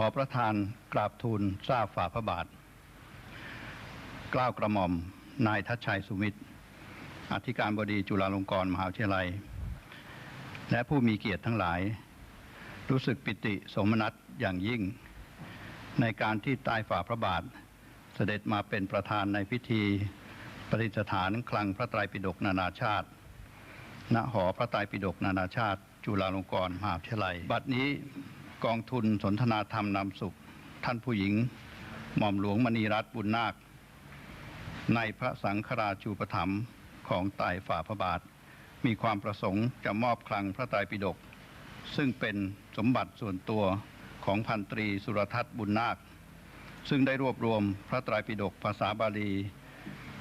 ขอประธานกราบทูลทราบฝ่าพระบาท กล้าวกระหม่อม นายทัชชัยสุมิตร อธิการบดีจุฬาลงกรณ์มหาวิทยาลัย และผู้มีเกียรติทั้งหลาย รู้สึกปิติสมนัตอย่างยิ่ง ในการที่ใต้ฝ่าพระบาท เสด็จมาเป็นประธานในพิธีประดิษฐานคลังพระไตรปิฎกนานาชาติ ณ หอพระไตรปิฎกนานาชาติ จุฬาลงกรณ์มหาวิทยาลัย บัดนี้ กองทุนสนทนาธรรมนำสุข ท่านผู้หญิง หม่อมหลวงมณีรัตน์บุญนาค ในพระสังฆราชูปถัมภ์ของไต่ฝ่าพระบาท มีความประสงค์จะมอบคลังพระไตรปิฎกซึ่งเป็นสมบัติส่วนตัวของพันตรีสุรทัศน์บุญนาค ซึ่งได้รวบรวมพระไตรปิฎกภาษาบาลี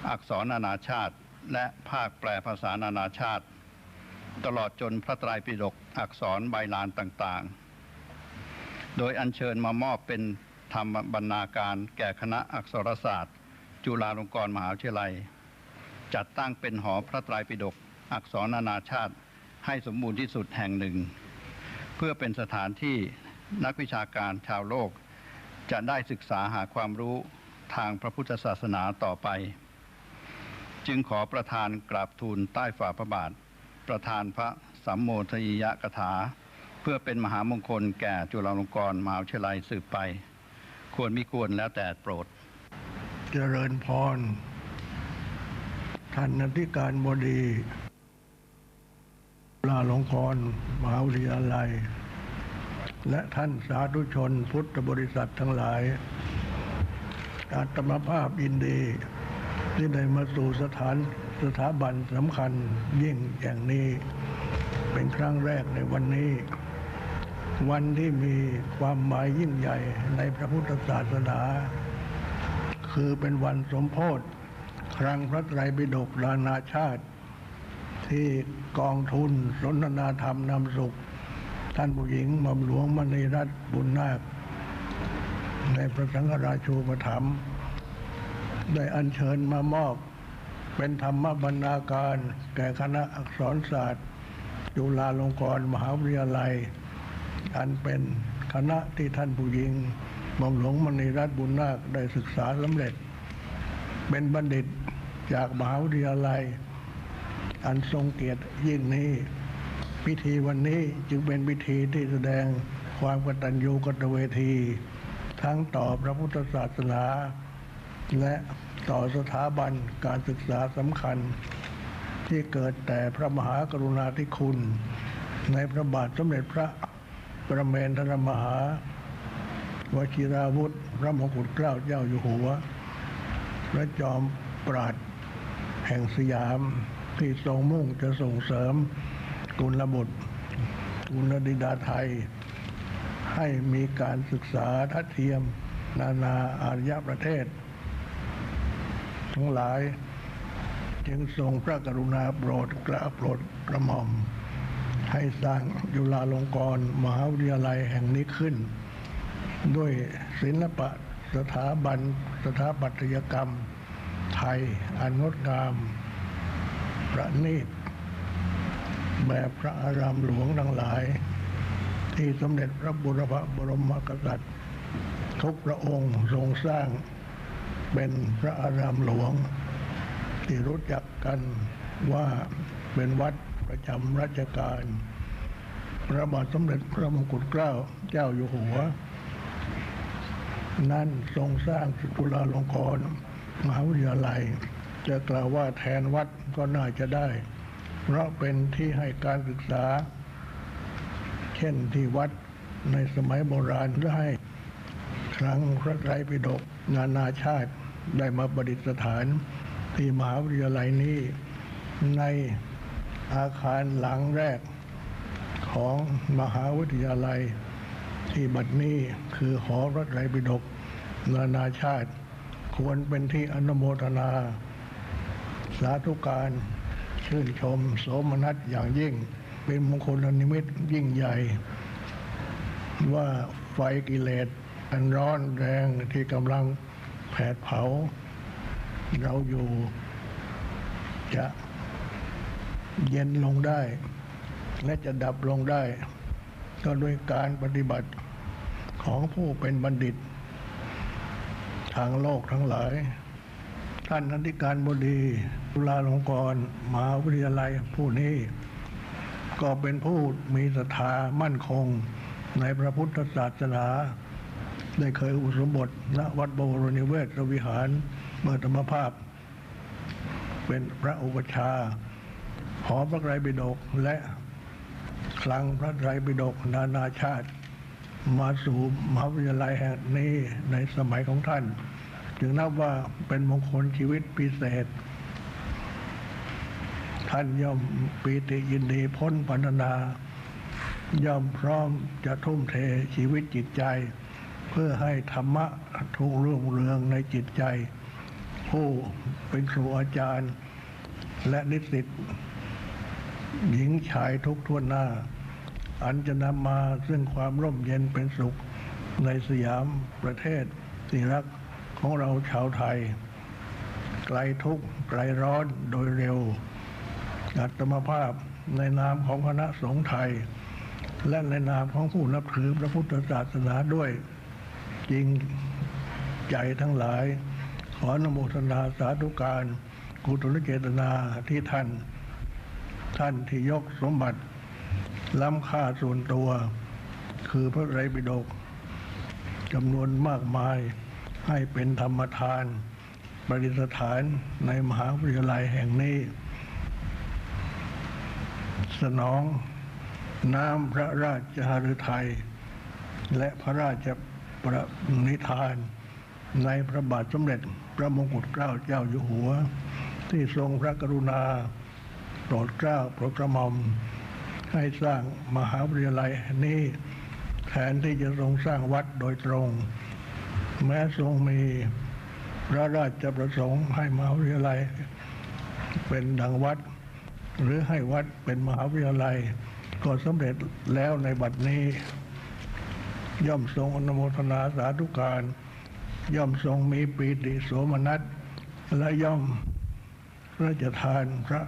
อักษรนานาชาติ และภาคแปลภาษานานาชาติ ตลอดจนพระไตรปิฎกอักษรใบลานต่างๆ โดยอัญเชิญมามอบเป็นธรรมบรรณาการแก่คณะอักษรศาสตร์ จุฬาลงกรณ์มหาวิทยาลัย จัดตั้งเป็นหอพระไตรปิฎกอักษรนานาชาติให้สมบูรณ์ที่สุดแห่งหนึ่ง เพื่อเป็นสถานที่นักวิชาการชาวโลก จะได้ศึกษาหาความรู้ทางพระพุทธศาสนาต่อไป จึงขอประธานกราบทูลใต้ฝ่าพระบาท ประธานพระสัมโมทยิยกถา พื่อเป็นมหามงคลแก่จุฬาลงกรณ์มหาวิทยาลัยสืบไป ควรมิควรแล้วแต่โปรด เจริญพร ท่านอธิการบดีลาลงกรณ์มหาวิทยาลัย และท่านสาธุชนพุทธบริษัททั้งหลายอาตมภาพอินดีที่ได้มาสู่สถานสถาบันสำคัญยิ่งอย่างนี้ เป็นครั้งแรกในวันนี้ วันที่มีความหมายยิ่งใหญ่ในพระพุทธศาสนา คือเป็นวันสมโพธิครั้งพระไตรปิฎกนานาชาติ ที่กองทุนสนทนาธรรมนำสุข ท่านผู้หญิงหม่อมหลวงมณีรัตน์บุญนาค ในพระสังฆราชูปถัมภ์ได้อัญเชิญมามอบ เป็นธรรมบรรณาการ แก่คณะอักษรศาสตร์ จุฬาลงกรณ์มหาวิทยาลัย อันเป็นคณะที่ท่านผู้หญิงหม่อมหลวงมณีรัตน์บุญนาคได้ศึกษาสำเร็จ เป็นบัณฑิตจากมหาวิทยาลัย อันทรงเกียรติยิ่งนี้ พิธีวันนี้จึงเป็นพิธีที่แสดงความกตัญญูกตเวที ทั้งต่อพระพุทธศาสนา และต่อสถาบันการศึกษาสำคัญ ที่เกิดแต่พระมหากรุณาธิคุณ ในพระบาทสมเด็จพระ ประเมนทรมหาวชิราวุธ พระมงกุฎเกล้าเจ้าอยู่หัว พระจอมปราดแห่งสยามที่ทรงมุ่งจะส่งเสริมกุลบุตรกุลดิดาไทย ให้มีการศึกษาทัดเทียม นานาอารยประเทศ ทั้งหลายจึงทรงพระกรุณาโปรดกระโปรดกระหม่อม ให้สร้างจุฬาลงกรณ์มหาวิทยาลัยแห่งนี้ขึ้น ด้วยศิลปะสถาบันสถาปัตยกรรม ไทยอันงดงาม ประณีตแบบพระอารามหลวงทั้งหลาย ที่สมเด็จพระบุรพบรมกษัตริย์ทุกพระองค์ทรงสร้างเป็นพระอารามหลวง ที่รู้จักกันว่าเป็นวัด ประจำราชการ พระบาทสมเด็จพระมงกุฎเกล้าเจ้าอยู่หัว นั่นทรงสร้างจุฬาลงกรณ์มหาวิทยาลัย จะกล่าวว่าแทนวัดก็น่าจะได้ เพราะเป็นที่ให้การศึกษา เช่นที่วัดในสมัยโบราณได้ครั้งพระไตรปิฎกนานาชาติได้มาประดิษฐานที่มหาวิทยาลัยนี้ใน อาคารหลังแรกของมหาวิทยาลัย ที่บัดนี้คือหอพระไรปิฎกนานาชาติ ควรเป็นที่อนุโมทนา สาธุการชื่นชมโสมนัสอย่างยิ่ง เป็นมงคลนิมิตยิ่งใหญ่ ว่าไฟกิเลสอันร้อนแรงที่กำลังแผดเผา เราอยู่จะ เย็นลงได้ และจะดับลงได้ ก็ด้วยการปฏิบัติของผู้เป็นบัณฑิต ทางโลกทั้งหลาย ท่านอธิการบดีจุฬาลงกรณ์มหาวิทยาลัยผู้นี้ ก็เป็นผู้มีศรัทธามั่นคงในพระพุทธศาสนา ได้เคยอุปสมบทณวัดบวรนิเวศวิหารเมื่อธรรมภาพ เป็นพระอุปชา หอพระไตรปิฎกและคลังพระไตรปิฎกนานาชาติ มาสู่มหาวิทยาลัยแห่งนี้ในสมัยของท่าน จึงนับว่าเป็นมงคลชีวิตพิเศษ ท่านย่อมปีติยินดีพ้นพันนาย่อมพร้อมจะทุ่มเทชีวิตจิตใจ เพื่อให้ธรรมะทุกรุ่งเรืองในจิตใจ ผู้เป็นครูอาจารย์ และนิสิต หญิงชายทุกทั่วหน้า อันจะนำมาซึ่งความร่มเย็นเป็นสุขในสยามประเทศที่รักของเราชาวไทย ไกลทุกข์ไกลร้อนโดยเร็วอัตมภาพในนามของคณะสงฆ์ไทย และในนามของผู้นับถือพระพุทธศาสนาด้วย จริงใจทั้งหลาย ขออนุโมทนาสาธุการกุศลเจตนาที่ท่าน ท่านที่ยกสมบัติ ล้ำค่าส่วนตัว คือพระไตรปิฎกจำนวนมากมายให้เป็นธรรมทาน ประดิษฐานในมหาวิทยาลัยแห่งนี้ สนองน้ำพระราชหฤทัย และพระราชประนิธาน ในพระบาทสมเด็จพระมงกุฎเกล้าเจ้าอยู่หัว ที่ทรงพระกรุณา โปรดเกล้าโปรดกระหม่อม ให้สร้างมหาวิทยาลัยนี้แทนที่จะทรงสร้างวัดโดยตรง แม้ทรงมีพระราชประสงค์ให้มหาวิทยาลัย เป็นดังวัด หรือให้วัดเป็นมหาวิทยาลัย ก็สำเร็จแล้วในบัดนี้ ย่อมทรงอนุโมทนาสาธุการ ย่อมทรงมีปีติโสมนัสและย่อมพระราชทานพระ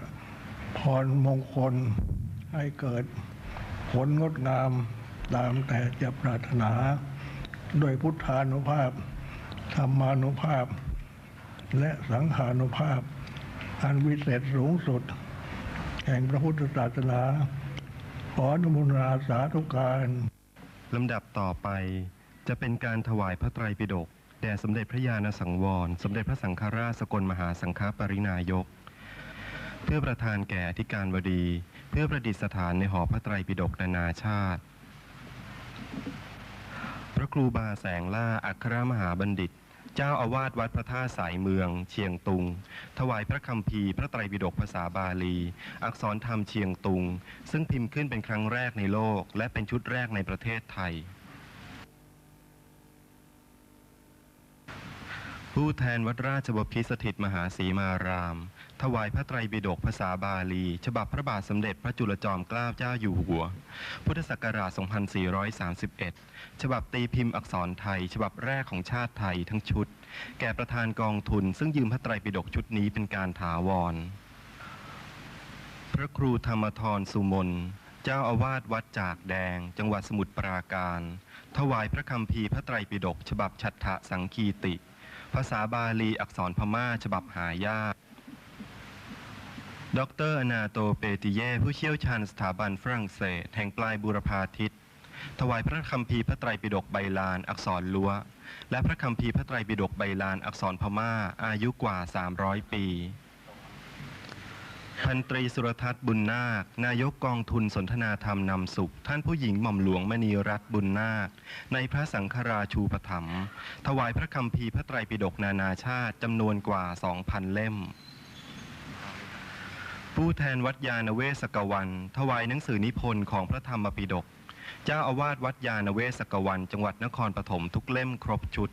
พรมงคลให้เกิดผลงดงามตามแต่จะปรารถนาโดยพุทธานุภาพ ธรรมานุภาพ และสังขานุภาพ อันวิเศษสูงสุด แห่งพระพุทธศาสนา ขออนุโมทนาสาธุการลำดับต่อไปจะเป็นการถวายพระไตรปิฎกแด่สมเด็จพระญาณสังวร สมเด็จพระสังฆราชสกลมหาสังฆปรินายก เพื่อประทานแก่อธิการบดี เพื่อประดิษฐานในหอพระไตรปิฎกนานาชาติ พระครูบาแสงล่าอัครมหาบัณฑิต เจ้าอาวาสวัดพระท่าสายเมือง เชียงตุง ถวายพระคัมภีพระไตรปิฎกภาษาบาลี อักษรธรรมเชียงตุง ซึ่งพิมพ์ขึ้นเป็นครั้งแรกในโลก และเป็นชุดแรกในประเทศไทยผู้แทนวัดราชบพิสถิตมหาศรีมาราม ถวายพระไตรปิฎกภาษาบาลี ฉบับพระบาทสมเด็จพระจุลจอมเกล้าเจ้าอยู่หัว พุทธศักราช 2431 ฉบับตีพิมพ์อักษรไทย ฉบับแรกของชาติไทยทั้งชุด แก่ประธานกองทุน ซึ่งยืมพระไตรปิฎกชุดนี้เป็นการถาวร พระครูธรรมทรสุมนเจ้าอาวาสวัดจากแดง จังหวัดสมุทรปราการ ถวายพระคัมภีพระไตรปิฎกฉบับฉัตถสังคีติ ภาษาบาลีอักษรพม่าฉบับหายาก ดรอนาโตเปติเย ผู้เชี่ยวชาญสถาบันฝรั่งเศส แห่งปลายบูรพาทิตถวายพระคัมภีร์พระไตรปิฎกใบลานอักษรลัวและพระคัมภีร์พระไตรปิฎกใบลานอักษรพม่า อายุกว่า 300 ปีพันตรีสุรทัศน์บุญนาค นายกกองทุนสนทนาธรรมนำสุข ท่านผู้หญิงหม่อมหลวงมณีรัตน์บุญนาค ในพระสังฆราชูปถัมภ์ถวายพระคัมภีพระไตรปิฎกนานาชาติจำนวนกว่า 2,000 เล่ม ผู้แทนวัดยาณเวศกวัน ถวายหนังสือนิพนธ์ของพระธรรมปิฎกเจ้าอาวาสวัดยาณเวศกวัน จังหวัดนครปฐมทุกเล่มครบชุด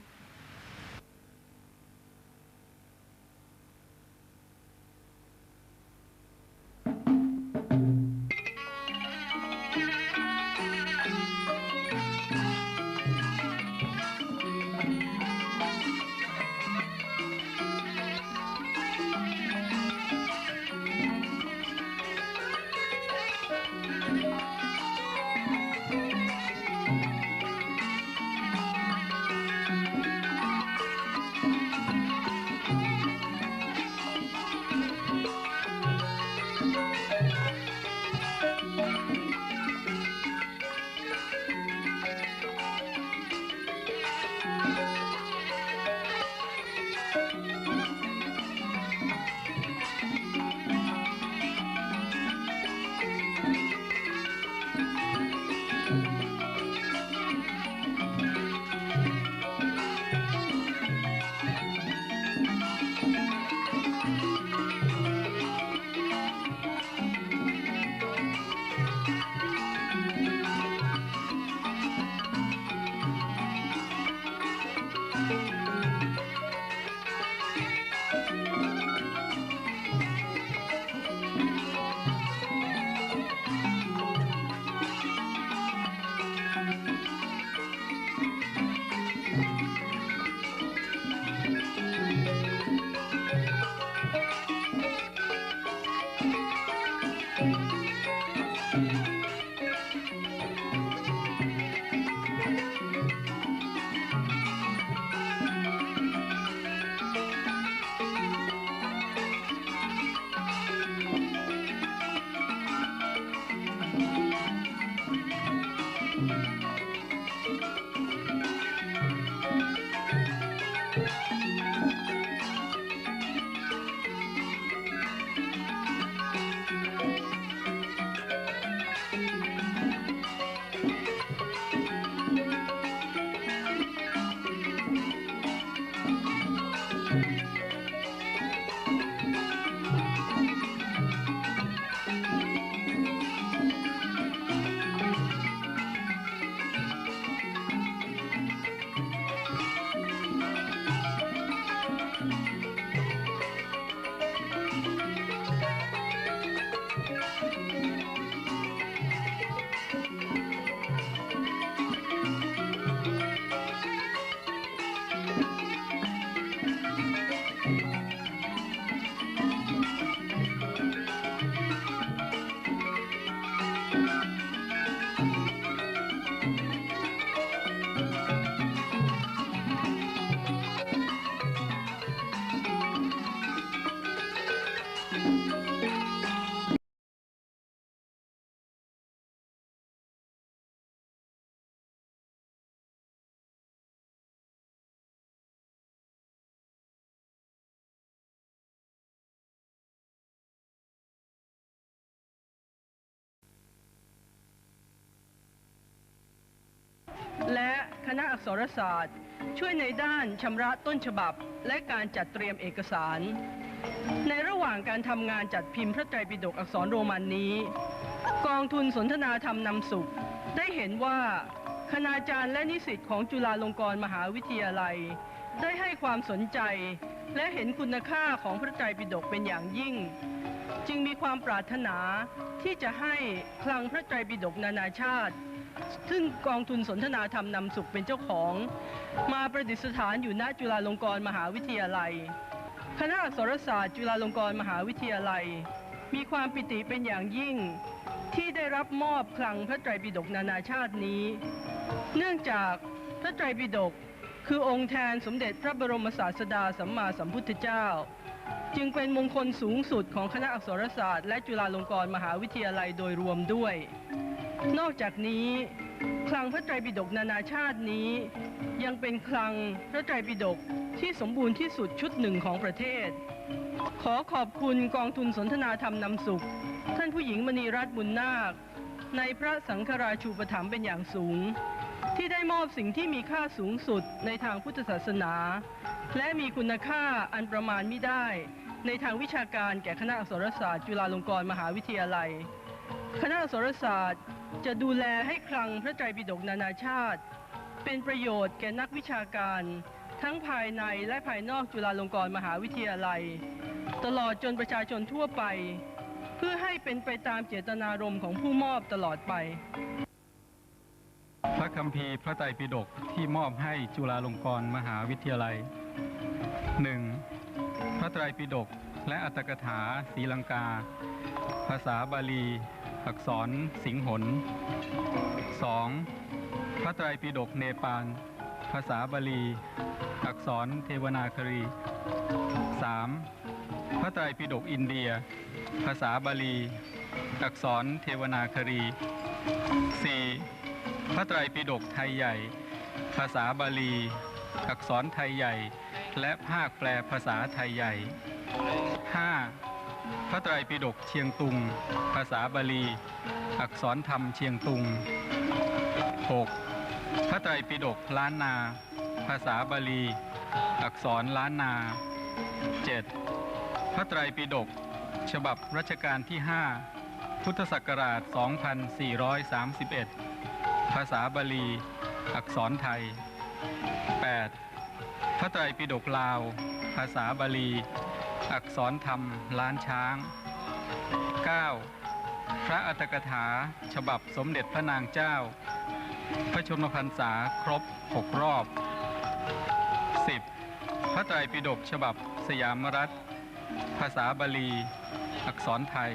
ณะอักษรศาสตร์ ช่วยในด้านชำระต้นฉบับ และการจัดเตรียมเอกสาร ในระหว่างการทำงานจัดพิมพ์พระไตรปิฎกอักษรโรมันนี้ กองทุนสนทนาธรรมนำสุข ได้เห็นว่าคณาจารย์และนิสิตของจุฬาลงกรณ์มหาวิทยาลัย ได้ให้ความสนใจ และเห็นคุณค่าของพระไตรปิฎกเป็นอย่างยิ่ง จึงมีความปรารถนาที่จะให้คลังพระไตรปิฎกนานาชาติ ซึ่งกองทุนสนทนาธรรมนำสุขเป็นเจ้าของ มาประดิษฐานอยู่ณจุฬาลงกรณ์มหาวิทยาลัย คณะอักษรศาสตร์จุฬาลงกรณ์มหาวิทยาลัย มีความปิติเป็นอย่างยิ่ง ที่ได้รับมอบคลังพระไตรปิฎกนานาชาตินี้ เนื่องจากพระไตรปิฎกคือองค์แทนสมเด็จพระบรมศาสดาสัมมาสัมพุทธเจ้า จึงเป็นมงคลสูงสุดของคณะอักษรศาสตร์และจุฬาลงกรณ์มหาวิทยาลัยโดยรวมด้วย นอกจากนี้คลังพระไตรปิฎกนานาชาตินี้ ยังเป็นคลังพระไตรปิฎกที่สมบูรณ์ที่สุดชุดหนึ่งของประเทศ ขอขอบคุณกองทุนสนทนาธรรมนำสุข ท่านผู้หญิงมณีรัตน์บุญนาค ในพระสังฆราชูปถัมภ์เป็นอย่างสูง ที่ได้มอบสิ่งที่มีค่าสูงสุดในทางพุทธศาสนา และมีคุณค่าอันประมาณไม่ได้ ในทางวิชาการแก่คณะอักษรศาสตร์ จุฬาลงกรณ์มหาวิทยาลัย คณะอักษรศาสตร์จะดูแลให้คลังพระไตรปิฎกนานาชาติ เป็นประโยชน์แก่นักวิชาการ ทั้งภายในและภายนอกจุฬาลงกรณ์มหาวิทยาลัย ตลอดจนประชาชนทั่วไป เพื่อให้เป็นไปตามเจตนารมณ์ของผู้มอบตลอดไป พระคัมภีร์พระไตรปิฎกที่มอบให้จุฬาลงกรณ์มหาวิทยาลัย 1. พระไตรปิฎกและอัตถกถาศรีลังกา ภาษาบาลี อักษรสิงหน 2. พระไตรปิฎกเนปาล ภาษาบาลี อักษรเทวนาครี 3. พระไตรปิฎกอินเดีย ภาษาบาลี อักษรเทวนาครี 4. พระไตรปิฎกไทยใหญ่ ภาษาบาลี อักษรไทยใหญ่ และภาคแปลภาษาไทยใหญ่ 5. พระไตรปิฎกเชียงตุง ภาษาบาลี อักษรธรรมเชียงตุง 6. พระไตรปิฎกล้านนา ภาษาบาลี อักษรล้านนา 7. พระไตรปิฎกฉบับรัชกาลที่ 5 พุทธศักราช 2431 ภาษาบาลี อักษรไทย 8. พระไตรปิฎกลาว ภาษาบาลี อักษรธรรม ล้านช้าง 9. พระอัตถกถา ฉบับสมเด็จพระนางเจ้า พระชนมพรรษาครบ 6 รอบ 10. พระไตรปิฎกฉบับสยามรัฐ ภาษาบาลี อักษรไทย